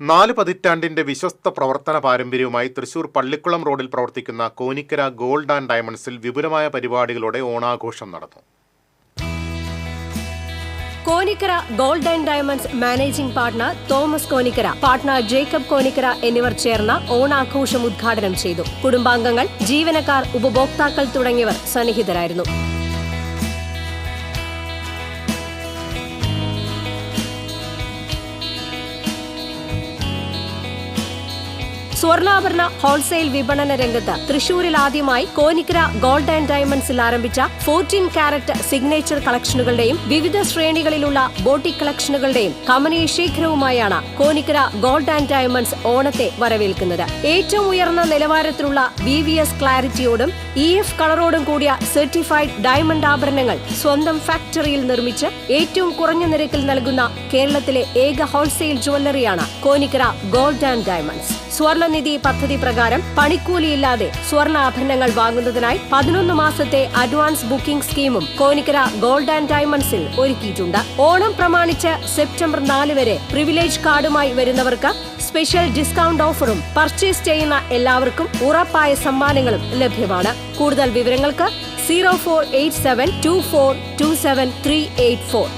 നാല് പതിറ്റാണ്ടിന്റെ വിശ്വസ്ത പ്രവർത്തന പാരമ്പര്യവുമായി തൃശൂർ പള്ളിക്കുളം റോഡിൽ പ്രവർത്തിക്കുന്ന കോനിക്കര ഗോൾഡ് ആൻഡ് ഡയമണ്ട്സിൽ വിപുലമായ പരിപാടികളോടെ ഓണാഘോഷം നടന്നു. Konikkara gold and diamonds managing partner Thomas Konikkara partner Jacob Konikkara എന്നിവർ ചേർന്ന് ഓണാഘോഷം ഉദ്ഘാടനം ചെയ്തു. കുടുംബാംഗങ്ങൾ ജീവനക്കാർ ഉപഭോക്താക്കൾ തുടങ്ങിയവർ സന്നിഹിതരായിരുന്നു. സ്വർണാഭരണ ഹോൾസെയിൽ വിപണന രംഗത്ത് തൃശൂരിൽ ആദ്യമായി കോനിക്കര ഗോൾഡ് ആൻഡ് ഡയമണ്ട്സിൽ ആരംഭിച്ച ഫോർട്ടീൻ കാരറ്റ് സിഗ്നേച്ചർ കളക്ഷനുകളുടെയും വിവിധ ശ്രേണികളിലുള്ള ബോട്ടിക് കളക്ഷനുകളുടെയും കമനീയ ശേഖരവുമായാണ് കോനിക്കര ഗോൾഡ് ആൻഡ് ഡയമണ്ട്സ് ഓണത്തെ വരവേൽക്കുന്നത്. ഏറ്റവും ഉയർന്ന നിലവാരത്തിലുള്ള വി വി എസ് ക്ലാരിറ്റിയോടും ഇ എഫ് കളറോടും കൂടിയ സർട്ടിഫൈഡ് ഡയമണ്ട് ആഭരണങ്ങൾ സ്വന്തം ഫാക്ടറിയിൽ നിർമ്മിച്ച് ഏറ്റവും കുറഞ്ഞ നിരക്കിൽ നൽകുന്ന കേരളത്തിലെ ഏക ഹോൾസെയിൽ ജ്വല്ലറിയാണ് കോനിക്കര ഗോൾഡ് ആൻഡ് ഡയമണ്ട്സ്. സ്വർണനിധി പദ്ധതി പ്രകാരം പണിക്കൂലിയില്ലാതെ സ്വർണാഭരണങ്ങൾ വാങ്ങുന്നതിനായി പതിനൊന്ന് മാസത്തെ അഡ്വാൻസ് ബുക്കിംഗ് സ്കീമും കോനിക്കര ഗോൾഡ് ആൻഡ് ഡയമണ്ട്സിൽ ഒരുക്കിയിട്ടുണ്ട്. ഓണം പ്രമാണിച്ച് സെപ്റ്റംബർ നാല് വരെ പ്രിവിലേജ് കാർഡുമായി വരുന്നവർക്ക് സ്പെഷ്യൽ ഡിസ്കൗണ്ട് ഓഫറും പർച്ചേസ് ചെയ്യുന്ന എല്ലാവർക്കും ഉറപ്പായ സമ്മാനങ്ങളും ലഭ്യമാണ്. കൂടുതൽ വിവരങ്ങൾക്ക് zero four eight seven two four two seven three eight four.